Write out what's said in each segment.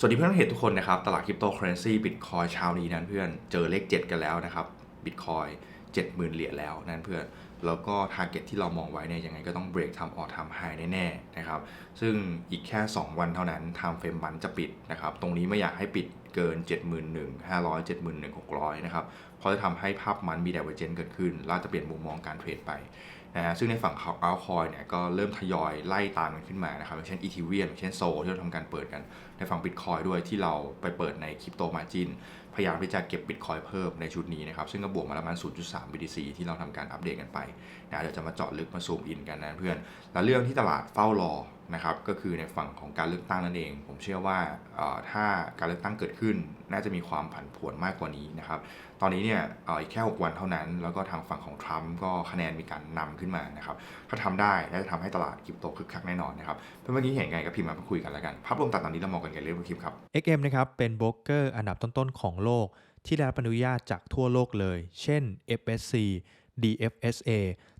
สวัสดีเพื่อนเพจทุกคนนะครับ ตลาดคริปโตเคอเรนซีบิตคอยเช้านี้นั้นเพื่อนเจอเลข 7 กันแล้วนะครับบิตคอย70,000เหรียญแล้วนั่นเพื่อนแล้วก็ทาร์เก็ตที่เรามองไว้เนี่ยยังไงก็ต้องเบรกทำออทำไฮแน่ๆนะครับซึ่งอีกแค่ 2 วันเท่านั้นไทม์เฟรมมันจะปิดนะครับตรงนี้ไม่อยากให้ปิดเกิน 71,500 71,600 นะครับเพราะจะทำให้ภาพมันมี d ด v e r g e n c e เกิดขึ้นแล้วจะเปลี่ยนมุมมองการเทรดไป นะฮะซึ่งในฝั่งของอัลคอยเนี่ยก็เริ่มทยอยไล่ตามกันขึ้นมานะครับอย่างเช่นอีทีเวียอย่างเช่นโซที่เราทำการเปิดกัน ในฝั่งบิตคอยด้วยที่เราไปเปิดในคริปโตมาจินพยายามที่จะเก็บบิตคอยเพิ่มในชุดนี้นะครับซึ่งก็บวกมาประมาณ 0.3 BTC ที่เราทำการอัปเดตกันไปนะเดี๋ยวจะมาเจาะลึกมาซูมอินกันนะเพื่อน และเรื่องที่ตลาดเฝ้ารอนะครับก็คือในฝั่งของการเลือกตั้งนั่นเอง ผมเชื่อว่าถ้าการเลือกตั้งเกิดขึ้น น่าจะมีความผันผวนมากกว่านี้นะครับตอนนี้เนี่ยอีกแค่ 6 วันเท่านั้น แล้วก็ทางฝั่งของทรัมป์ก็คะแนนมีการนำขึ้นมานะครับถ้าทำได้น่าจะทำให้ตลาดคริปโตคึกคักแน่นอนนะครับเพื่อนเมื่อกี้เห็นไงก็พิมพ์มาคุยกันแล้วกัน ภาพรวมตอนนี้เรามองกันกันเรื่องคลิปครับ XM นะครับเป็นโบรกเกอร์อันดับต้นๆของโลก ที่ได้รับอนุญาตจากทั่วโลกเลย เช่น FSC DFSA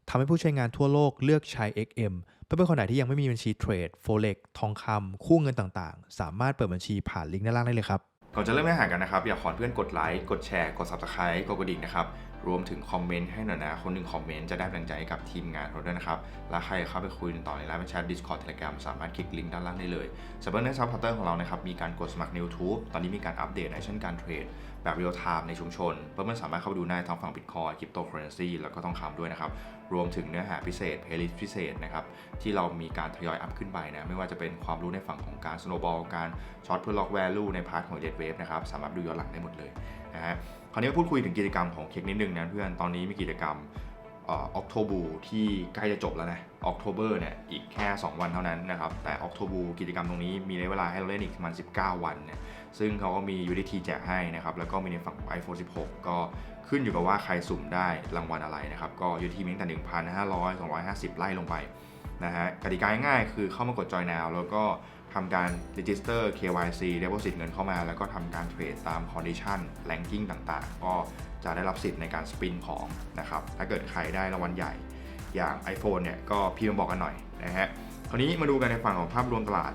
ทำให้ผู้ใช้งานทั่วโลกเลือกใช้ XM เพื่อเป็นคนไหนที่ยังไม่มีบัญชีเทรด Forex ทองคำคู่เงินต่างๆ สามารถเปิดบัญชีผ่านลิงก์ด้านล่างได้เลยครับก่อนจะเริ่มเนื้อหากันนะครับ อยากขอเพื่อนกดไลค์กดแชร์กด subscribe กดกระดิ่งนะครับรวมถึงคอมเมนต์ให้หน่อยนะ คนหนึ่งคอมเมนต์จะได้แรงใจกับทีมงานเราด้วยนะครับ และใครเข้าไปคุยต่อในไลน์แชท Discord Telegram สามารถคลิกลิงก์ด้านล่างได้เลยสำหรับในซัพพอร์เตอร์ของเรานะครับมีการกดสมัครใน YouTube ตอนนี้มีการอัปเดตในเช่นการเทรด แบบเรียลไทม์ในชุมชนเพื่อนๆสามารถเข้าไปดูได้ทั้งฝั่ง Bitcoin Cryptocurrency แล้วก็ทองคำด้วยนะครับ รวมถึงเนื้อหาพิเศษ playlist พิเศษนะครับ ที่เรามีการทยอยอัพขึ้นไปนะ ไม่ว่าจะเป็นความรู้ในฝั่งของการ snowball การช็อตเพื่อ lock value ในพาร์ทของ dead wave นะครับ สามารถดูย้อนหลังได้หมดเลยนะฮะคราวนี้มาพูดคุยถึงกิจกรรมของเค้กนิดนึงนะเพื่อนตอนนี้มีกิจกรรม ออกโทบูที่ใกล้จะจบแล้วนะออกโทเบอร์เนี่ยอีกแค่ 2 วันเท่านั้นนะครับ แต่ออกโทบูกิจกรรมตรงนี้มีระยะเวลาให้เราเล่นอีกประมาณ 19 วันเนี่ยซึ่งเขาก็มี UDT แจกให้นะครับ แล้วก็มีในฝั่งของ iPhone 16 ก็ขึ้นอยู่กับว่าใครสุ่มได้รางวัลอะไรนะครับ ก็ UDT มีตั้งแต่ 1,500 250 ไล่ลงไปนะฮะกติกาง่ายคือเข้ามากด join now แล้วก็ ทำการ register KYC deposit เงินเข้ามา แล้วก็ทำการเทรดตาม condition ranking ต่างๆ ก็จะได้รับสิทธิ์ในการสปินของนะครับ ถ้าเกิดใครได้รางวัลใหญ่อย่าง iPhone เนี่ยก็พี่มาบอกกันหน่อยนะฮะ คราวนี้มาดูกันในฝั่งของภาพรวมตลาด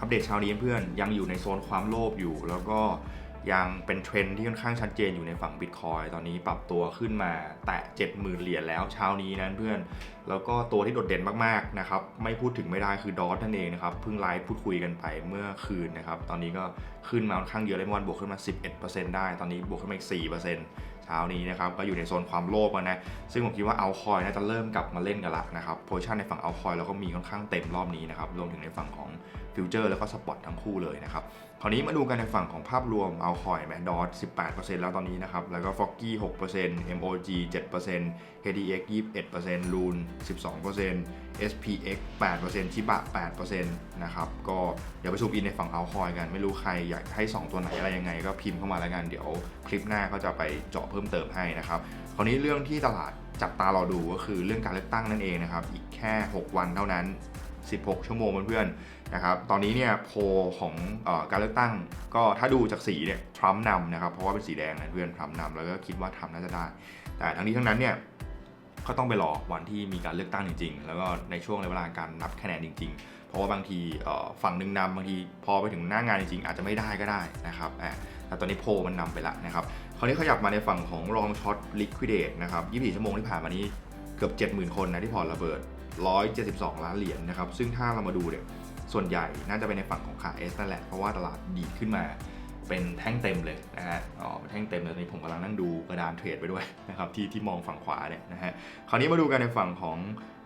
อัปเดตเช้านี้เพื่อนยังอยู่ในโซนความโลภอยู่ แล้วก็ ยังเป็นเทรนที่ค่อนข้างชัดเจนอยู่ในฝั่ง Bitcoin ตอนนี้ปรับตัวขึ้นมาแตะ 70,000 เหรียญแล้วเช้านี้นั้นเพื่อน แล้วก็ตัวที่โดดเด่นมากๆนะครับไม่พูดถึงไม่ได้คือดอทนั่นเองนะครับเพิ่งไลฟ์พูดคุยกันไปเมื่อคืนนะครับตอนนี้ก็ขึ้นมาค่อนข้างเยอะเลยมอวานบวกขึ้นมา 11%ได้ ตอนนี้บวกขึ้นมาอีก 4%เช้านี้นะครับก็อยู่ในโซนความโลภนะ ซึ่งผมคิดว่าเอาคอยน่าจะเริ่มกลับมาเล่นกันละนะครับโพซชั่นในฝั่งเอาคอยแล้วก็มีค่อนข้างเต็มรอบนี้นะครับรวมถึงในฝั่งของฟิวเจอร์แล้วก็สปอตทั้งคู่เลยนะครับ คราวนี้มาดูกันในฝั่งของภาพรวมเอาคอยแมดอท18%แล้วตอนนี้นะครับ แล้วก็ฟอกกี้6% MOG 7% HDX 21% Loon 12% SPX 8%ชิบะ8%นะครับ ก็เดี๋ยวไปซูมอินในฝั่งเอาคอยกัน ไม่รู้ใครอยากให้ 2 ตัวไหนอะไรยังไง ก็พิมพ์เข้ามาแล้วกัน เดี๋ยวคลิปหน้าก็จะไปเจาะเพิ่มเติมให้นะครับ คราวนี้เรื่องที่ตลาดจับตารอดูก็คือเรื่องการเลือกตั้งนั่นเองนะครับ อีกแค่ 6 วันเท่านั้น 16 ชั่วโมงเพื่อนๆนะครับตอนนี้เนี่ยโพลของอการเลือกตั้ง ก็ถ้าดูจากสีเนี่ยทรัมป์นำนะครับเพราะว่าเป็นสีแดงนะเพื่อนทรัมป์นำแล้วก็คิดว่าทรัมป์น่าจะได้ แต่ทั้งนี้ทั้งนั้นเนี่ยก็ต้องไปรอวันที่มีการเลือกตั้งจริง ๆ แล้วก็ในช่วงเวลาการนับคะแนนจริง ๆ เพราะว่าบางทีฝั่งหนึ่งนำบางทีพอไปถึงหน้างานจริงๆอาจจะไม่ได้ก็ได้นะครับแต่ตอนนี้โพลมันนำไปละนะครับคราวนี้ขยับมาในฝั่งของรองช็อตลิควิดเดตนะครับ 24 ชั่วโมงที่ผ่านมานี้เกือบ 70,000 คนนะที่พอระเบิด 172 ล้านเหรียญนะครับ ซึ่งถ้าเรามาดูเนี่ย ส่วนใหญ่น่าจะเป็นในฝั่งของขาเอสนั่นแหละ เพราะว่าตลาดดีขึ้นมาเป็นแท่งเต็มเลยนะฮะ อ๋อแท่งเต็มเลยนี้ผมกำลังนั่งดูกระดานเทรดไปด้วยนะครับที่ที่มองฝั่งขวาเนี่ยนะฮะ คราวนี้มาดูกันในฝั่งของ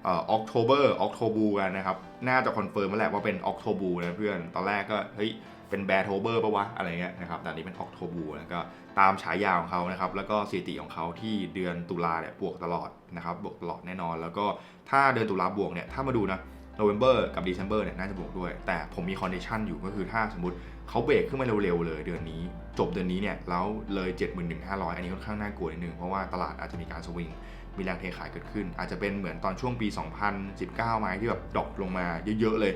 เอ่อ October October กันนะครับ น่าจะคอนเฟิร์มมาแหละว่าเป็น October นะเพื่อน ตอนแรกก็เฮ้ย เป็นแบร์โทเบอร์ปะวะอะไรเงี้ยนะครับแต่อันนี้เป็น October แล้วก็ตามฉายาของเขานะครับแล้วก็สถิติของเขาที่เดือนตุลาเนี่ยบวกตลอดนะครับบวกตลอดแน่นอน แล้วก็ถ้าเดือนตุลาบวกเนี่ยถ้ามาดูนะ November กับ December เนี่ยน่าจะบวกด้วย แต่ผมมีคอนดิชันอยู่ก็คือถ้าสมมติเขาเบรกขึ้นมาเร็วๆเลยเดือนนี้ จบเดือนนี้เนี่ยแล้วเลย 71,500 อันนี้ค่อนข้างน่ากลัวนิดนึง เพราะว่าตลาดอาจจะมีการสวิง มีแรงเทขายเกิดขึ้น อาจจะเป็นเหมือนตอนช่วงปี 2019 ไหมที่แบบดรอปลงมาเยอะๆเลย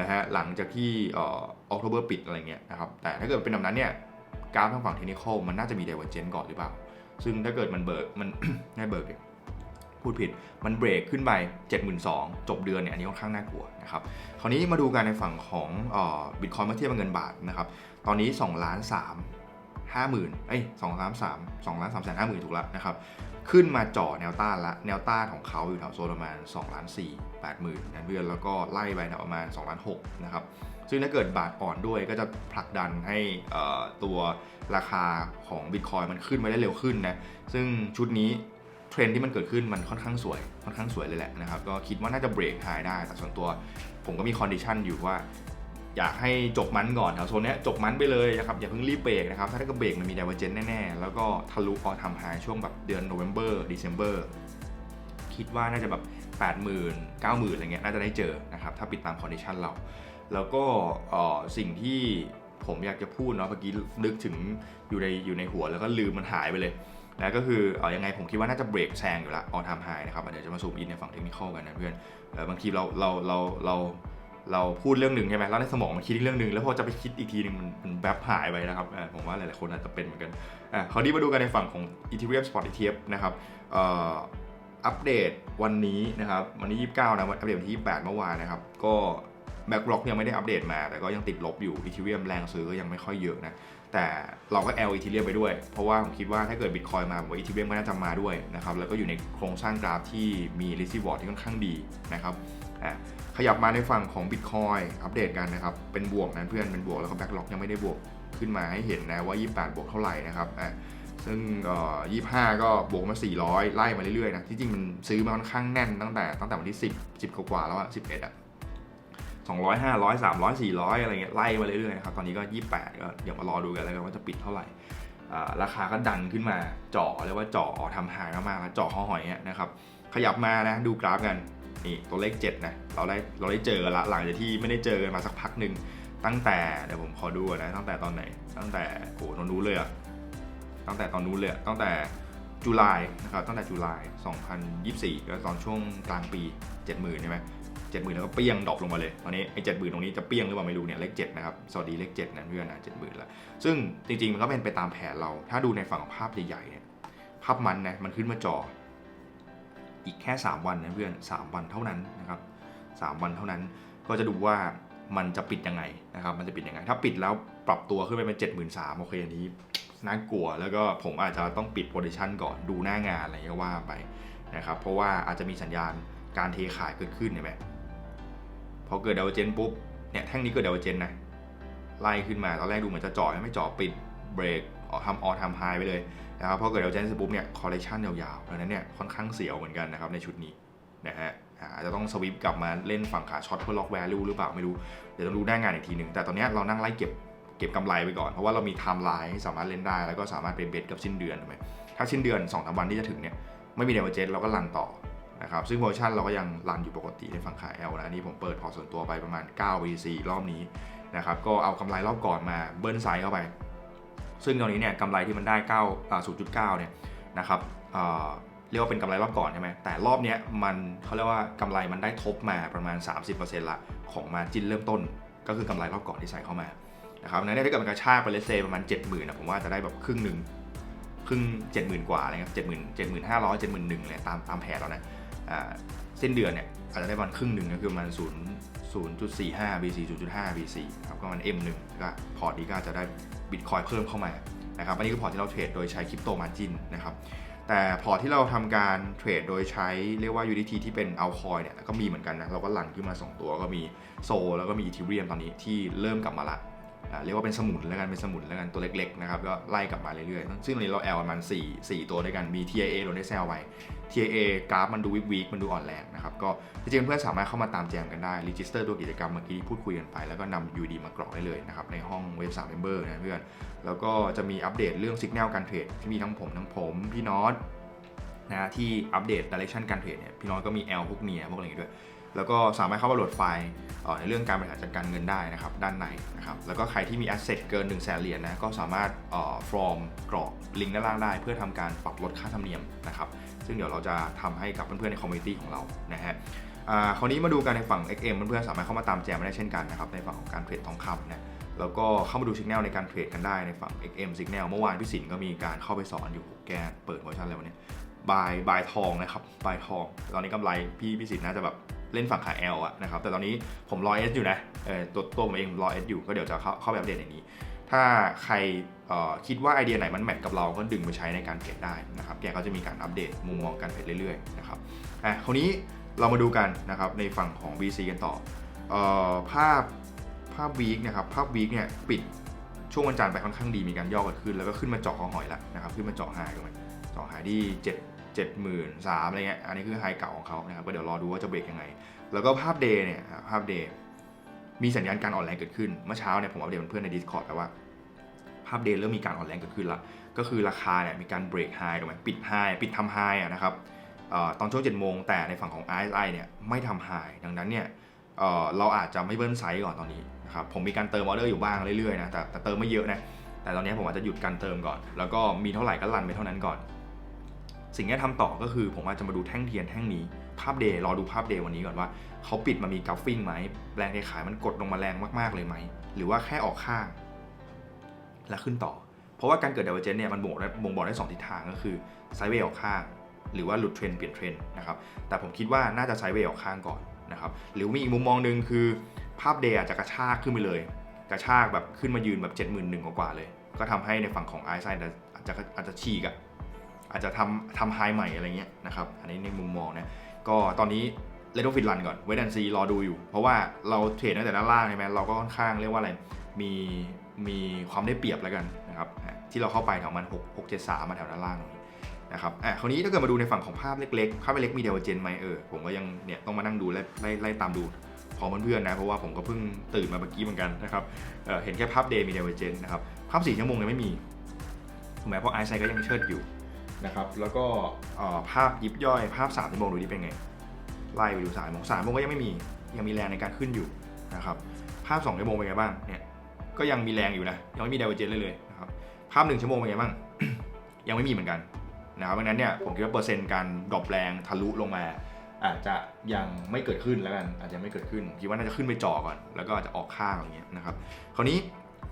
นะฮะหลังจากที่เออ October ปิดอะไรเงี้ยนะครับแต่ถ้าเกิดเป็นแบบนั้นเนี่ยกราฟทางฝั่งเทคนิคมันน่าจะมี divergence ก่อนหรือเปล่า ซึ่งถ้าเกิดมันเบิกมันได้เบิกพูดผิดมันเบรกขึ้นไป 72,000 จบเดือนเนี่ยอันนี้ค่อนข้างน่ากลัวนะครับคราวนี้มาดูกันในฝั่งของบิตคอยเมื่อเทียบกับเงินบาทนะครับตอนนี้2ล้าน3ห้าหมื่นเอ้ยสองล้านสามสองล้านสามแสนห้าหมื่นถูกแล้วนะครับ ขึ้นมาเจ่อแนวต้านละ แนวต้านของเขาอยู่แถวโซนประมาณ2ล้าน4 8หมื่นนเพื่อนแล้วก็ไล่ไปแถวประมาณ2ล้าน6นะครับ ซึ่งถ้าเกิดบาทอ่อนด้วยก็จะผลักดันให้ตัวราคาของ Bitcoin มันขึ้นมาได้เร็วขึ้นนะ ซึ่งชุดนี้เทรนที่มันเกิดขึ้นมันค่อนข้างสวย ค่อนข้างสวยเลยแหละนะครับ ก็คิดว่าน่าจะเบรกไฮได้ แต่ส่วนตัวผมก็มีคอนดิชันอยู่ว่า อยากให้จบมันก่อนแถวโซนนี้จบมันไปเลยนะครับอย่าเพิ่งรีบเบรกนะครับถ้าได้ก็เบรกมันมีดเวอร์เจนแน่ๆ แล้วก็ทะลุออทำไฮช่วงแบบเดือนโนเวม ber December คิดว่าน่าจะแบบ 80,000 90,000อะไรเงี้ยน่าจะได้เจอนะครับถ้าปิดตามคอนดิชันเรา แล้วก็สิ่งที่ผมอยากจะพูดเนาะเมื่อกี้นึกถึงอยู่ในอยู่ในหัวแล้วก็ลืมมันหายไปเลยนะก็คือเออยังไงผมคิดว่าน่าจะเบรกแซงอยู่ละออทามไฮนะครับเดี๋ยวจะมาซูมอินในฝั่งเทคนิคกันนะเพื่อนบางทีเราเราเราเราเรา เราพูดเรื่องหนึ่งใช่ไหมแล้วในสมองมันคิดอีกเรื่องหนึ่งแล้วพอจะไปคิดอีกทีหนึงมันมันแวบหายไปนะครับผมว่าหลายๆคนอาจจะเป็นเหมือนกันอะคราวนี้มาดูกันในฝั่งของ Ethereum Spot ETF นะครับอัปเดตวันนี้นะครับวันที่29นะวันอัปเดตวันที่28เมื่อวานนะครับก็แบ็กบล็อกยังไม่ได้อัปเดตมา แต่ก็ยังติดลบอยู่อีทีเรียมแรงซื้อก็ยังไม่ค่อยเยอะนะ แต่เราก็ L อีทีเรียมไปด้วย เพราะว่าผมคิดว่าถ้าเกิดบิตคอยมาผมว่าอีทีเรียมก็น่าจะมาด้วยนะครับ แล้วก็อยู่ในโครงสร้างกราฟที่มีรีซิวอร์ดที่ค่อนข้างดีนะครับ อะ ขยับมาในฝั่งของ Bitcoin อัปเดตกันนะครับ เป็นบวกนะเพื่อนเป็นบวกแล้วก็แบ็กล็อกยังไม่ได้บวกขึ้นมาให้เห็นนะว่า 28 บวกเท่าไหร่นะครับอะซึ่งเอ่อ25 ก็บวกมา 400 ไล่มาเรื่อยๆนะที่จริงมันซื้อมาค่อนข้างแน่นตั้งแต่ตั้งแต่วันที่ 10 10 กว่าแล้วอะ11อะ200 500 300 400 อะไรเงี้ยไล่มาเรื่อยๆนะครับตอนนี้ก็ 28 ก็เดี๋ยวมารอดูกันแล้วกันว่าจะปิดเท่าไหร่ราคาก็ดันขึ้นมาเจาะเรียกว่าเจาะทำหายมากๆแล้วเจาะข้อหอยนี่ยนะครับขยับมานะดูกราฟกัน นี่ตัวเลข7นะเราได้เราได้เจอละหลังจากที่ไม่ได้เจอกันมาสักพักหนึ่งตั้งแต่เดี๋ยวผมขอดูนะตั้งแต่ตอนไหน ตั้งแต่โอ้โหตอนนู้นเลยอะตั้งแต่ตอนนู้นเลยตั้งแต่จุลายนะครับตั้งแต่จุลาย 2024 ก็ตอนช่วงกลางปี 70,000ใช่ไหมเจ็ดหมื่นแล้วก็เปี้ยงดรอปลงมาเลย ตอนนี้ไอ้เจ็ดหมื่นตรงนี้จะเปี้ยงหรือเปล่าไม่รู้เนี่ยเลขเจ็ดนะครับ สวัสดีเลขเจ็ดนะเพื่อนนะเจ็ดหมื่นละซึ่งจริงๆ มันก็เป็นไปตามแผนเรา ถ้าดูในฝั่งของภาพใหญ่ๆเนี่ยภาพมันนะมันขึ้นมาจอ อีกแค่ 3 วันนะเพื่อน3วันเท่านั้นนะครับ3วันเท่านั้นก็จะดูว่ามันจะปิดยังไงนะครับ มันจะปิดยังไง ถ้าปิดแล้วปรับตัวขึ้นไปเป็นเจ็ดหมื่นสามโอเคอันนี้น่ากลัวแล้วก็ผมอาจจะต้องปิดโพซิชันก่อนดูหน้างานอะไรก็ว่าไปนะครับเพราะว่าอาจจะมีสัญญาณการเทขายเกิดขึ้นเห็นไหมพอเกิดดาวเจนปุ๊บเนี่ยแท่งนี้เกิดดาวเจนนะไล่ขึ้นมาตอนแรกดูเหมือนจะเจาะไม่จาะปิดเบรก ทำออทำไฮไปเลยนะครับพอเกิดเดาวเจนสปุ๊บเนี่ยคอร์เรชันยาวๆดังนั้นเนี่ยค่อนข้างเสียวเหมือนกันนะครับในชุดนี้นะฮะอาจจะต้องสวิปกลับมาเล่นฝั่งขาช็อตเพื่อล็อกแวลูหรือเปล่าไม่รู้ เดี๋ยวต้องดูหน้างานอีกทีหนึ่งแต่ตอนนี้เรานั่งไล่เก็บเก็บกำไรไปก่อน เพราะว่าเรามีไทม์ไลน์ให้สามารถเล่นได้ แล้วก็สามารถไปเบสกับสิ้นเดือนถูกไหมถ้าสิ้นเดือน2อสวันที่จะถึงเนี่ยไม่มีเดวเจนเราก็รันต่อนะครับซึ่งเวอร์ชันเราก็ยังรันอยู่ปกติในฝั่งขาย L นะนนี้ผมเปิดพอส่วนตัวไปประมาณ9 VC รอบนี้นะครับก็เอากำไรรอบก่อนมาเบิ้ลไซส์เข้าไป ซึ่งตอนนี้เนี่ยกำไรที่มันได้9อ่า0.9เนี่ยนะครับเอ่อเรียกว่าเป็นกำไรรอบก่อนใช่ไหมแต่รอบเนี้ยมันเขาเรียกว่ากำไรมันได้ทบมาประมาณ 30%ละของมาจินเริ่มต้น ก็คือกำไรรอบก่อนที่ใส่เข้ามานะครับในถ้าเกิดมันกระชากไปเลเซประมาณ 70,000นะผมว่าจะได้แบบครึ่งหนึ่งครึ่ง70,000 กว่าอะไรเงี้ยเจ็ดหมื่นเจ็ดหมื่นห้าร้อยเจ็ดหมื่นหนึ่งเลยตามตามแผนเรานะอ่าสิ้นเดือนเนี่ย อาจจะได้วันครึ่งหนึ่งก็คือประมาณ0 0.45 BC 0.5 BC ครับก็ประมัน M 1ก็พอร์ตนี้ก็อาจะได้บิตคอยเพิ่มเข้ามานะครับอันนี้คือพอร์ตที่เราเทรดโดยใช้คริปโตมาจินนะครับแต่พอร์ตที่เราทำการเทรดโดยใช้เรียกว่า UDT ที่เป็นเอาคอยเนี่ยก็มีเหมือนกันนะเราก็หลั่งขึ้นมา 2 ตัวก็มีโซแล้วก็มีอีทีเรียมตอนนี้ที่เริ่มกลับมาละ เรียกว่าเป็นสมุนแล้วกันเป็นสมุนแล้วกันตัวเล็กๆนะครับก็ไล่กลับมาเรื่อยๆ ซึ่งตอนนี้เราแอลประมาณ4 4 ตัวด้วยกันมี TIA โดนได้แซลไว้ TIA กราฟมันดูวิกวิกมันดูอ่อนแรงนะครับก็จริงๆเพื่อนสามารถเข้ามาตามแจมกันได้รีจิสเตอร์ตัวกิจกรรมเมื่อกี้ที่พูดคุยกันไปแล้วก็นำ UD มากรอกได้เลยนะครับในห้องเว็บ3 Member นะเพื่อนแล้วก็จะมีอัปเดตเรื่องสัญญาณการเทรดที่มีทั้งผมทั้งผมพี่น็อตนะที่อัปเดตดิเรกชันการเทรดเนี่ยพี่น็อตก็มี L พวกเนียพวกอะไรอย่างเงี้ยด้วย แล้วก็สามารถเข้ามาโหลดไฟล์ในเรื่องการบริหารจัดการเงินได้นะครับด้านในนะครับแล้วก็ใครที่มี asset เกิน1 0 0 0 0แสนเหรียญนะก็สามารถเอ่อ from กรอกลิงก์ด้านล่างได้ เพื่อทำการปรับลดค่าธรรมเนียมนะครับซึ่งเดี๋ยวเราจะทำให้กับเพื่อนๆในคอมมูนิตี้ของเรานะฮะอ่าคราวนี้มาดูกันในฝั่ง XM เพื่อนๆสามารถเข้ามาตามแจมได้เช่นกันนะครับในฝั่งของการเทรดทองคำนะแล้วก็เข้ามาดูสัญญาณในการเทรดกันได้ในฝั่ง XM Signal เมื่อวานพี่สินก็มีการเข้าไปสอนอยู่แกเปิดเวอร์ชันอะไรวะเนี่ยบายบายทองนะครับบายทอง ตอนนี้กำไรพี่พิสิทธิ์น่าจะแบบ เล่นฝั่งขา L อะนะครับ แต่ตอนนี้ผมรอ S อยู่นะเออตัวตัวผมเองรอ S อยู่ก็เดี๋ยวจะเข้าเข้าไปอัปเดตในนี้ ถ้าใครเอ่อคิดว่าไอเดียไหนมันแมทกับเราก็ดึงไปใช้ในการเทรดได้นะครับ แกก็จะมีการอัปเดตมุมมองการเทรดเรื่อยๆนะครับอะคราวนี้เรามาดูกันนะครับในฝั่งของ VC กันต่อเอ่อภาพภาพวีคนะครับภาพวีคเนี่ยปิดช่วงวันจันทร์ไปค่อนข้างดีมีการย่อกิดขึ้น แล้วก็ขึ้นมาเจาะคอหอยแล้วนะครับขึ้นมาเจาะไฮตรงนี้เจาะไฮที่7 7 0 0 0 0อะไรเงี้ยอันนี้คือไฮเก่าของเขานะครับก็เดี๋ยวรอดูว่าจะเบรกยังไง แล้วก็ภาพเดย์เนี่ยภาพเดย์มีสัญญาณการอ่อนแรงเกิดขึ้นเมื่อเช้าเนี่ยผมอัปเดตเพื่อนใน Discord แล้วว่าภาพเดย์เริ่มมีการอ่อนแรงเกิดขึ้นละก็คือราคาเนี่ยมีการเบรกไฮถูกไหมปิดไฮปิดทำไฮอะนะครับออตอนช่วง7โมงแต่ในฝั่งของ RSI เนี่ยไม่ทำไฮดังนั้นเนี่ยเเราอาจจะไม่เบิ้ลไซส์ก่อนตอนนี้นะครับผมมีการเติมออเดอร์อยู่บ้างเรื่อยๆนะแต่แต่เติมไม่เยอะนะแต่ตอนนี้ผมอาจจะหยุดการเติมก่อน แล้วก็มีเท่าไหร่ก็รันไปเท่านั้นก่อน สิ่งที่ทำต่อก็คือผมอาจจะมาดูแท่งเทียนแท่งนี้ภาพเดย์รอดูภาพเดย์วันนี้ก่อนว่าเขาปิดมามีกราฟฟิ้งไหมแรงเทขายมันกดลงมาแรงมากๆเลยไหม หรือว่าแค่ออกข้าง แล้วขึ้นต่อ เพราะว่าการเกิดด v e r g e n c e เนี่ยมันบ่งได้บ่งบอกได้สองทิศทางก็คือไซด์เวย์ออกข้าง หรือว่าหลุดเทรนเปลี่ยนเทรนนะครับแต่ผมคิดว่าน่าจะไซด์เวย์ออกข้างก่อนนะครับหรือมีอีกมุมมองหนึ่งคือภาพเดย์อาจจะกระชากขึ้นไปเลย กระชากแบบขึ้นมายืนแบบ 71,000กว่าๆเลย ก็ทำให้ในฝั่งของไอซ์อาจจะอาจจะฉีกอะ อาจจะทำทำไฮใหม่อะไรเงี้ยนะครับอันนี้ในมุมมองนะก็ตอนนี้เลโดฟิตรันก่อนเวดันซีรอดูอยู่ เพราะว่าเราเทรดตั้งแต่ด้านล่างใช่ไหมเราก็ค่อนข้างเรียกว่าอะไรมีมีความได้เปรียบแล้วกันนะครับที่เราเข้าไปแถวมัน6 6 7 3มาแถวด้านล่างตรงนี้นะครับอะคราวนี้ถ้าเกิดมาดูในฝั่งของภาพเล็กๆ ภาพเล็กมีเดวเจนไหมเออผมก็ยังเนี่ยต้องมานั่งดูไล่ไล่ไล่ตามดูของเพื่อนๆนะเพราะว่าผมก็เพิ่งตื่นมาเมื่อกี้เหมือนกันนะครับเเห็นแค่ภาพเดย์มีเดวเจนนะครับภาพ4ชั่วโมงยังไม่มีถูกไหมเพราะไอซ์ไซก็ยังเชิดอยู่ นะครับแล้วก็ภาพยิบย่อยภาพ3ชั่วโมงดูดิเป็นไง ไล่ไปดูสามโมงสามโมงก็ยังไม่มียังมีแรงในการขึ้นอยู่นะครับภาพ2ชั่วโมงเป็นไงบ้างเนี่ยก็ยังมีแรงอยู่นะยังไม่มีดาวเจนเลยเลยนะครับภาพ1ชั่วโมงเป็นไงบ้างยังไม่มีเหมือนกันนะครับเพราะฉะนั้นเนี่ยผมคิดว่าเปอร์เซ็นต์การดรอปแรงทะลุลงมา อาจจะยังไม่เกิดขึ้นแล้วกันอาจจะไม่เกิดขึ้นคิดว่าน่าจะขึ้นไปจ่อก่อน แล้วก็อาจจะออกข้างอย่างเงี้ยนะครับคราวนี้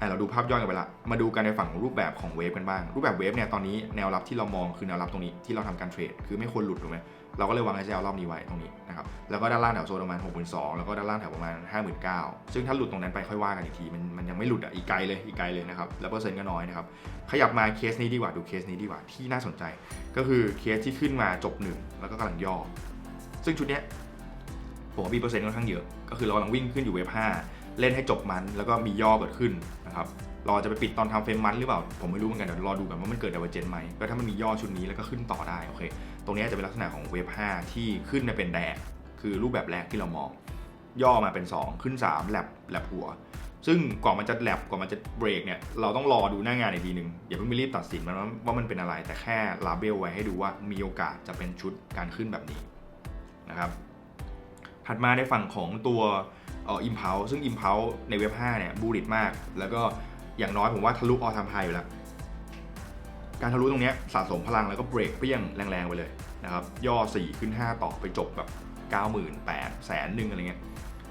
อะเราดูภาพย่อยกันไปละ มาดูกันในฝั่งรูปแบบของเวฟกันบ้าง รูปแบบเวฟเนี่ยตอนนี้แนวรับที่เรามองคือแนวรับตรงนี้ที่เราทำการเทรด คือไม่ควรหลุดถูกไหมเราก็เลยวางไอเจลรอบนี้ไว้ตรงนี้นะครับ แล้วก็ด้านล่างแถวโซนประมาณ 6 2 0 0แล้วก็ด้านล่างแถวประมาณ 5 9 0 0 0ซึ่งถ้าหลุดตรงนั้นไปค่อยว่ากันอีกที มันมันยังไม่หลุดอะ อีกไกลเลย อีกไกลเลยนะครับ แล้วเปอร์เซ็นต์ก็น้อยนะครับ ขยับมาเคสนี้ดีกว่า ดูเคสนี้ดีกว่า ที่น่าสนใจ ก็คือเคสที่ขึ้นมาจบหนึ่งแล้วก็กำลังย่อ ซึ่งชุดเนี้ยผมว่ามีเปอร์เซ็นต์ค่อนข้างเยอะ ก็คือเรากำลังวิ่งขึ้นอยู่เวฟ5เล่นให้จบมัน แล้วก็มีย่อเกิดขึ้น นะครับเราจะไปปิดตอนทำเฟรมมันหรือเปล่า ผมไม่รู้เหมือนกัน เดี๋ยวรอดูกันว่ามันเกิดดาวเจนไหมก็ถ้ามันมีย่อชุดนี้แล้วก็ขึ้นต่อได้โอเค ตรงนี้จะเป็นลักษณะของเวฟ5ที่ขึ้นมาเป็นแดกคือรูปแบบแรกที่เรามอง ย่อมาเป็น 2 ขึ้น3แลบแลบหัว ซึ่งกว่ามันจะแลบกว่ามันจะเบรกเนี่ยเราต้องรอดูหน้างานอีกทีหนึ่งอย่าเพิ่งไปรีบตัดสินมันว่าว่ามันเป็นอะไรแต่แค่ลาเบลไว้ให้ดูว่ามีโอกาสจะเป็นชุดการขึ้นแบบนี้นะครับถัดมาในฝั่งของตัว เอ่อ impulse ซึ่ง impulse ในเว็บ5เนี่ยบูริตมาก แล้วก็อย่างน้อยผมว่าทะลุออทามไฮอยู่แล้ว การทะลุตรงนี้สะสมพลังแล้วก็เบรกเปรี้ยงแรงๆไปเลยนะครับย่อ 4 ขึ้น 5 ต่อไปจบแบบ90,000 8แสนหนึ่งอะไรเงี้ย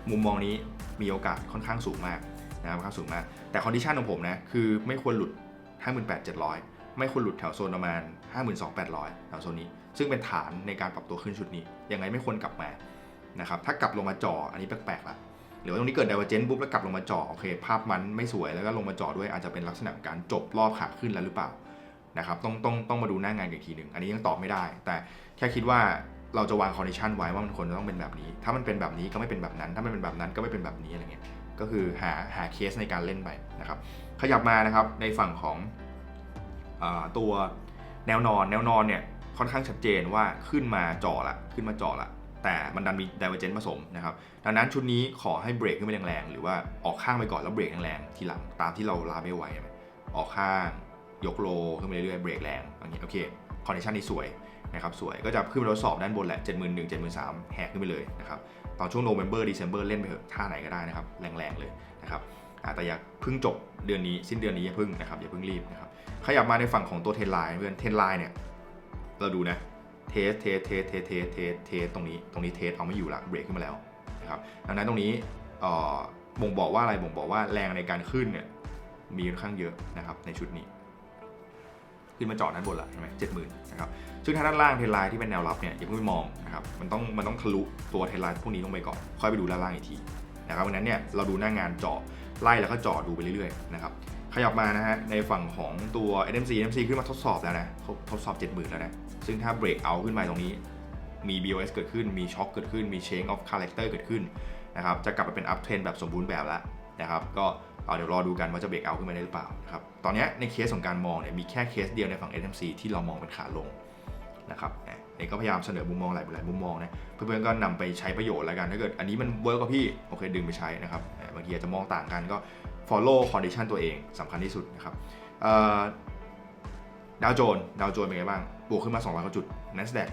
มุมมองนี้มีโอกาสค่อนข้างสูงมากนะครับค่อนข้างสูงมาก แต่คอนดิชันของผมนะคือไม่ควรหลุด 58,700 ไม่ควรหลุดแถวโซนประมาณ 52,800 แถวโซนนี้ ซึ่งเป็นฐานในการปรับตัวขึ้นชุดนี้ ยังไงไม่ควรกลับมานะครับถ้ากลับลงมาจ่ออันนี้แปลกๆละ หรือว่าตรงนี้เกิด d ด v e r g e n c e ปุ๊บแล้วกลับลงมาจ่อโอเค ภาพมันไม่สวยแล้วก็ลงมาจ่อด้วยอาจจะเป็นลักษณะการจบรอบขาขึ้นแล้วหรือเปล่านะครับต้องต้องต้องมาดูหน้างานกันอีกทีหนึ่งอันนี้ยังตอบไม่ได้ แต่แค่คิดว่าเราจะวางคอนดิชันไว้ว่ามันควรจะต้องเป็นแบบนี้ ถ้ามันเป็นแบบนี้ก็ไม่เป็นแบบนั้น ถ้ามันเป็นแบบนั้นก็ไม่เป็นแบบนี้อะไรเงี้ยก็คือหาหาเคสในการเล่นไปนะครับขยับมานะครับในฝั่งของอตัวแนวนอนแนวนอนเนี่ยค่อนข้างชัดเจนว่าขึ้นมาจ่อละขึ้นมาจ่อละ แต่มันดันมี d ด v e r g e n c e ผสมนะครับดังนั้นชุดนี้ขอให้เบรกขึ้นไปแรงๆ หรือว่าออกข้างไปก่อนแล้วเบรกแรงๆทีหลังตามที่เราลาไว้ใช่ไหมออกข้างยกโลขึ้นไปเรื่อยๆเบรกแรงอย่างนี้โอเคคอนดิชันนี้สวยนะครับสวยก็จะขึ้นไปทดสอบด้านบนแหละ 71,000 73,000 แหกขึ้นไปเลยนะครับตอนช่วงโนเวม ber December เล่นไปเถอะท่าไหนก็ได้นะครับแรงๆเลยนะครับแต่อย่าเพิ่งจบเดือนนี้สิ้นเดือนนี้อย่าเพิ่งนะครับอย่าเพิ่งรีบนะครับขยับมาในฝั่งของตัวเทนไลน์เพื่อนเทนไลน์เนี่ยเราดูนะ เทสเทสเทสเทสเทสเทสเทสตรงนี้ตรงนี้เทสเอาไม่อยู่ละเบรกขึ้นมาแล้วนะครับดังนั้นตรงนี้บ่งบอกว่าอะไรบ่งบอกว่าแรงในการขึ้นเนี่ยมีค่อนข้างเยอะนะครับในชุดนี้ ขึ้นมาจอดด้านบนละใช่ไหมเจ็ดหมื่นนะครับซึ่งถ้าด้านล่างเทรนไลน์ที่เป็นแนวรับเนี่ยอย่าเพิ่งไปมองนะครับมันต้องมันต้องทะลุตัวเทรนไลน์พวกนี้ลงไปก่อนค่อยไปดูด้านล่างอีกทีนะครับวันนั้นเนี่ยเราดูหน้างานเจาะไล่แล้วก็เจาะดูไปเรื่อยๆนะครับขยับมานะฮะในฝั่งของตัว NMC NMC ขึ้นมาทดสอบแล้วนะทดสอบ 70,000 แล้วนะ ซึ่งถ้าเบรกเอาขึ้นมาตรงนี้ มี BOS เกิดขึ้น มีช็อคเกิดขึ้น มี change of character เกิดขึ้นนะครับ จะกลับมาเป็น up trend แบบสมบูรณ์แบบแล้วนะครับ ก็เอาเดี๋ยวรอดูกันว่าจะเบรกเอาขึ้นมาได้หรือเปล่านะครับ ตอนนี้ในเคสของการมองเนี่ยมีแค่เคสเดียวในฝั่ง SMC ที่เรามองเป็นขาลงนะครับอ่ก็พยายามเสนอมุมมองหลายหลายมุมมองนะ เพื่อนๆก็นำไปใช้ประโยชน์แล้วกัน ถ้าเกิดอันนี้มันเวิร์กกับพี่โอเคดึงไปใช้นะครับ บางทีอาจจะมองต่างกันก็ follow condition ตัวเองสำคัญที่สุดนะครับดาวโจนดาวโจนเป็นไงบ้าง บวกขึ้นมา 200กว่าจุด NASDAQ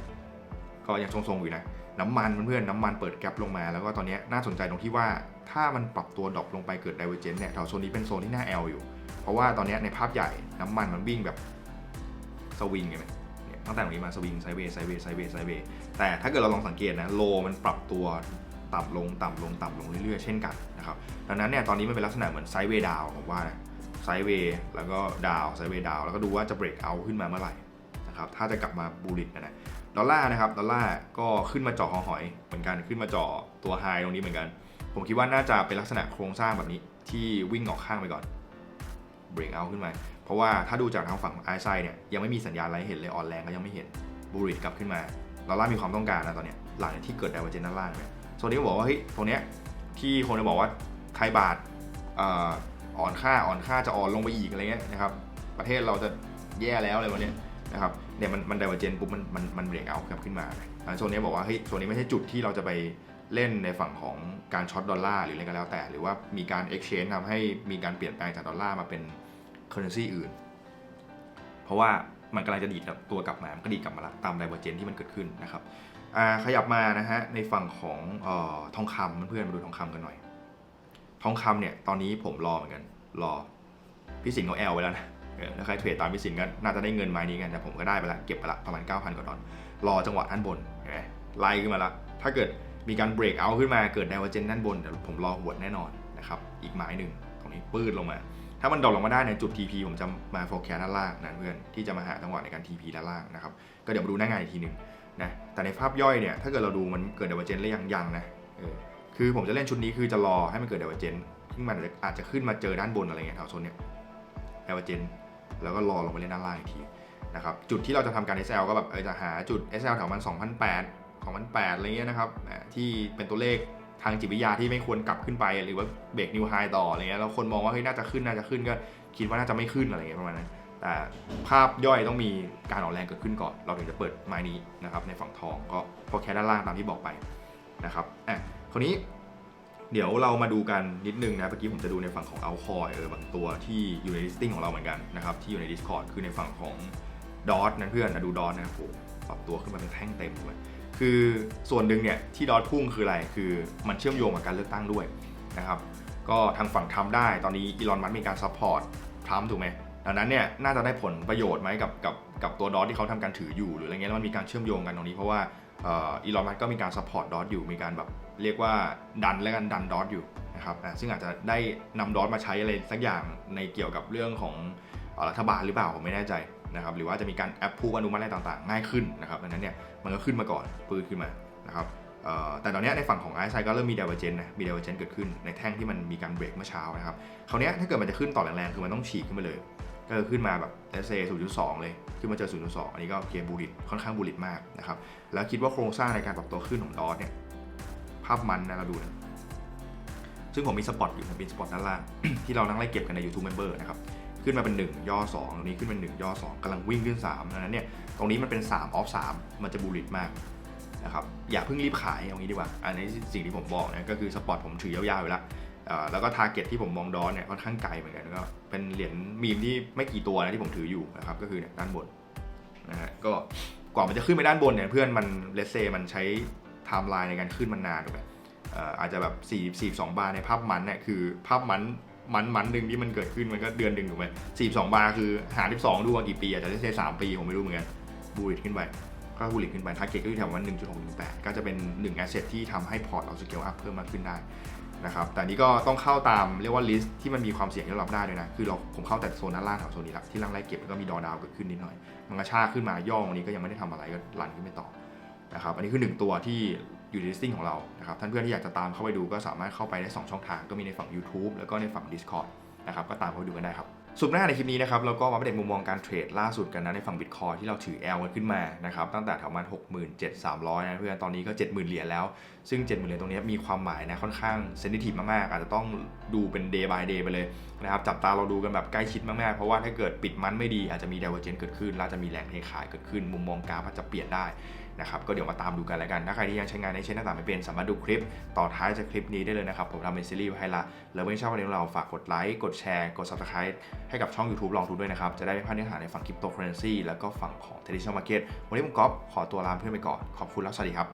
ก็ยังทรงๆอยู่นะ น้ำมันเพื่อนๆน้ำมันเปิดแกลบลงมา แล้วก็ตอนนี้น่าสนใจตรงที่ว่าถ้ามันปรับตัวดรอปลงไปเกิด divergence เนี่ยแถวโซนนี้เป็นโซนที่น่าแอลอยู่ เพราะว่าตอนนี้ในภาพใหญ่น้ำมันมันวิ่งแบบสวิงไงเนี่ยตั้งแต่ตรงนี้มาสวิงไซเวย์ไซเวย์ไซเวย์ไซเวย์แต่ถ้าเกิดเราลองสังเกตนะโลมันปรับตัวต่ำลงต่ำลงต่ำลงเรื่อยๆ เช่นกันนะครับดังนั้นเนี่ยตอนนี้มันเป็นลักษณะเหมือนไซเวย์ดาวผมว่านะไซเวย์แล้วก็ดาวไซเวย์ดาวแล้วก็ดูว่าจะเบรกเอาขึ้นมาเมื่อไหร่ นะครับถ้าจะกลับมาบูลิตนะนะดอลลาร์นะครับดอลลาร์ก็ขึ้นมาเจาะหอหอยเหมือนกันขึ้นมาเจาะตัวไฮตรงนี้เหมือนกัน ผมคิดว่าน่าจะเป็นลักษณะโครงสร้างแบบนี้ที่วิ่งออกข้างไปก่อนเบรกเอาขึ้นมา เพราะว่าถ้าดูจากทางฝั่งของไอซ์เนี่ยยังไม่มีสัญญาณอะไรเห็นเลยอ่อนแรงก็ยังไม่เห็นบูริตกลับขึ้นมาดอลลาร์มีความต้องการนะตอนเนี้ยหลังที่เกิดดาวเจนด้านล่างเนี่ยโซนนี้บอกว่าเฮ้ยตรงเนี้ยที่คนจะบอกว่าไทยบาทอ่ออ่อนค่าอ่อนค่าจะอ่อนลงไปอีกอะไรเงี้ยนะครับประเทศเราจะแย่แล้วอะไรวันเนี้ยนะครับ เนี่ยมันมันไดเวอร์เจนปุ๊บมันมันมันเบรกเอาครับขึ้นมาโซนนี้บอกว่าเฮ้ยโซนนี้ไม่ใช่จุดที่เราจะไปเล่นในฝั่งของการช็อตดอลลาร์หรืออะไรก็แล้วแต่ หรือว่ามีการ exchange ทำให้มีการเปลี่ยนแปลงจากดอลลาร์มาเป็น currency อื่น เพราะว่ามันกำลังจะดีดตัวกลับมา มันก็ดีดกลับมาละตามไดเวอร์เจนที่มันเกิดขึ้นนะครับขยับมานะฮะในฝั่งของออทองคำเพื่อนๆมาดูทองคำกันหน่อย ทองคำเนี่ยตอนนี้ผมรอเหมือนกัน รอพี่สิงห์เขาแอลไว้แล้วนะ ถ้าใครเทรดตามพี่สินก็น่าจะได้เงินไม้นี้กันแต่ผมก็ได้ไปละเก็บไปละประมาณ 9,000 กว่าดอลรอจังหวะด้านบนเห็นไหมไล่ขึ้นมาละถ้าเกิดมีการเบรกเอาขึ้นมาเกิด d ด v e r g e n c e ด้านบนเดี๋ยวผมรอหวดแน่นอนนะครับอีกไม้หนึ่งตรงนี้ปื้ดลงมา ถ้ามันดรอปลงมาได้ในจุด TP ผมจะมา forecast ด้านล่างนะเพื่อนที่จะมาหาจังหวะในการ TP ด้านล่างนะครับก็เดี๋ยวมาดูหน้างานอีกทีหนึ่งนะแต่ในภาพย่อยเนี่ยถ้าเกิดเราดูมันเกิด d ด v e r g e n c e หรือยังยังนะออคือผมจะเล่นชุดนี้คือจะรอให้มันเกิด d ด v e r g e n c e ซึ่งมันอาจจะขึ้นมาเจอด้านบนอะไรเงี้ยแถวโซนเนี้ย d ด v e r g e n c e แล้วก็รอลงไปเล่นด้านล่างอีกทีนะครับจุดที่เราจะทำการ SL ก็แบบเออจะหาจุด SL แถวมัน2008 2008อะไรเงี้ยนะครับที่เป็นตัวเลขทางจิตวิทยาที่ไม่ควรกลับขึ้นไปหรือว่าเบรกนิวไฮต่ออะไรเงี้ยแล้วคนมองว่าเฮ้ยน่าจะขึ้นน่าจะขึ้นก็คิดว่าน่าจะไม่ขึ้นอะไรเงี้ยประมาณนั้นแต่ภาพย่อยต้องมีการออกแรงเกิดขึ้นก่อน เราถึงจะเปิดไม้นี้นะครับในฝั่งทองก็พอแค่ด้านล่างตามที่บอกไปนะครับอะคราวนี้ เดี๋ยวเรามาดูกันนิดนึงนะเมื่อกี้ผมจะดูในฝั่งของเอาคอยเออบางตัวที่อยู่ใน listing ของเราเหมือนกันนะครับที่อยู่ใน Discord คือในฝั่งของดอทนะเพื่อนนะดูดอทนะครับผมปรับตัวขึ้นมาเป็นแท่งเต็มเลยคือส่วนหนึ่งเนี่ยที่ดอทพุ่งคืออะไรคือมันเชื่อมโยงกับการเลือกตั้งด้วยนะครับก็ทางฝั่งทำได้ตอนนี้อีลอนมัสมีการซัพพอร์ตทรัมป์ถูกไหมดังนั้นเนี่ยน่าจะได้ผลประโยชน์ไหมกับกับกับตัวดอทที่เขาทำการถืออยู่หรืออะไรเงี้ยแล้วมันมีการเชื่อมโยงกันตรงนี้เพราะว่าอีลอนมัสก็มีการซัพพอร์ตดอทอยู่มีการแบบ เรียกว่าดันและกันดันดอทอยู่นะครับอะซึ่งอาจจะได้นำดอทมาใช้อะไรสักอย่างในเกี่ยวกับเรื่องของรัฐบาลหรือเปล่าผมไม่แน่ใจนะครับหรือว่าจะมีการแอปพูอนุมัติอะไรต่างๆ ง่ายขึ้นนะครับดังนั้นเนี่ยมันก็ขึ้นมาก่อนปืนขึ้นมานะครับแต่ตอนนี้ในฝั่งของไอซ์ไซก็เริ่มมี d ด v e r g e n c e นะมี d ด v e r g e n c e เกิดขึ้นในแท่งที่มันมีการเบรกเมื่อเช้านะครับคราวนี้ถ้าเกิดมันจะขึ้นต่อแรงๆคือมันต้องฉีกขึ้นไปเลย ก็ขึ้นมาแบบเอสเอ0.2เลย ขึ้นมาเจอ0.2อันนี้ก็เกมบูลิตค่อนข้างบูลิตมากนะครับแล้วคิดว่าโครงสร้างในการปรับตัวขึ้นของดอทเนี่ยาพมันนะเราดูนะซึ่งผมมีสปอตอยู่นะเป็นสปอตด้านล่าง ที่เรานั่งไล่เก็บกันใน YouTube Member นะครับ ขึ้นมาเป็น 1 ย่อ 2 ตรงนี้ขึ้นเป็น 1 ย่อ 2กำลังวิ่งขึ้น3ดังนั้นเนี่ย ตรงนี้มันเป็น 3 ออฟ 3 มันจะบูลลิตมากนะครับ อย่าเพิ่งรีบขายเอางี้ดีกว่า อันนี้สิ่งที่ผมบอกนะ ก็คือสปอตผมถือยาวๆอยู่แล้วแล้วก็ทาร์เก็ตที่ผมมองดอนเนี่ยค่อนข้างไกลเหมือนกันก็เป็นเหรียญมีมที่ไม่กี่ตัวนะที่ผมถืออยู่นะครับ ก็คือเนี่ยด้านบนนะฮะ ก็กว่ามันจะขึ้นไปด้านบนเนี่ยเพื่อนมันเลเซมันใช้ ทม์ไลน์ในการขึ้นมันนานถูกไหมอาจจะแบบ4 42 บาร์ในภาพมันเนี่ยคือภาพมันมันมันหนึ่งที่มันเกิดขึ้นมันก็เดือนหนึ่งถูกไหม42 บาร์คือหาร12ดูว่ากี่ปีอาจจะได้เซสามปีผมไม่รู้เหมือนกันบูริตขึ้นไปก็บูริตขึ้นไปทาร์เก็ตก็อยู่แถววัน1.618 ก็จะเป็น1 asset ที่ทำให้พอร์ตเราสเกลอัพเพิ่มมากขึ้นได้นะครับแต่นี้ก็ต้องเข้าตามเรียกว่าลิสต์ที่มันมีความเสี่ยงที่เรารับได้ด้วยนะ คือเราผมเข้าแต่โซนด้านล่างแถวโซนนี้ละที่ล่างไล่เก็บแล้วก็มีดอดาวเกิดขึ้นนิดหน่อย มันกระชากขึ้นมาย่อวันนี้ก็ยังไม่ได้ทำอะไรก็รันขึ้นไปต่อ นะครับอันนี้คือหนึ่งตัวที่อยู่ใน listing ของเรานะครับท่านเพื่อนที่อยากจะตามเข้าไปดูก็สามารถเข้าไปได้ 2 ช่องทางก็มีในฝั่ง YouTube แล้วก็ในฝั่ง Discord นะครับก็ตามเข้าไปดูกันได้ครับสุดหน้าในคลิปนี้นะครับเราก็มาอัปเดตมุมมองการเทรดล่าสุดกันนะในฝั่ง Bitcoin ที่เราถือ L กันขึ้นมานะครับตั้งแต่แถวมาณ67,300 นะเพื่อนตอนนี้ก็ 70,000 เหรียญแล้ว ซึ่ง 70,000 เหรียญตรงนี้มีความหมายนะค่อนข้างเซนซิทีฟมากๆ อาจจะต้องดูเป็น day by day ไปเลยนะครับจับตาเราดูกันแบบใกล้ชิดมากๆ เพราะว่าถ้าเกิดปิดมันไม่ดีอาจจะมี divergence เกิดขึ้นแล้วจะมีแรงเทขายเกิดขึ้น มุมมองกราฟอาจจะเปลี่ยนได้ นะครับก็เดี๋ยวมาตามดูกันแล้วกัน ถ้าใครที่ยังใช้งานในเช่นต่างๆไม่เป็น สามารถดูคลิปต่อท้ายจากคลิปนี้ได้เลยนะครับ ผมทำเป็นซีรีส์ไว้ให้ละแล้วไม่ชอบวันนี้เราฝากกดไลค์กดแชร์กด subscribe ให้กับช่อง YouTube ลองดูด้วยนะครับ จะได้ไม่พลาดเนื้อหาในฝั่งคริปโตเคอเรนซีแล้วก็ฝั่งของ traditional market วันนี้ผมก๊อฟขอตัวลาเพื่อนไปก่อนขอบคุณแล้วสวัสดีครับ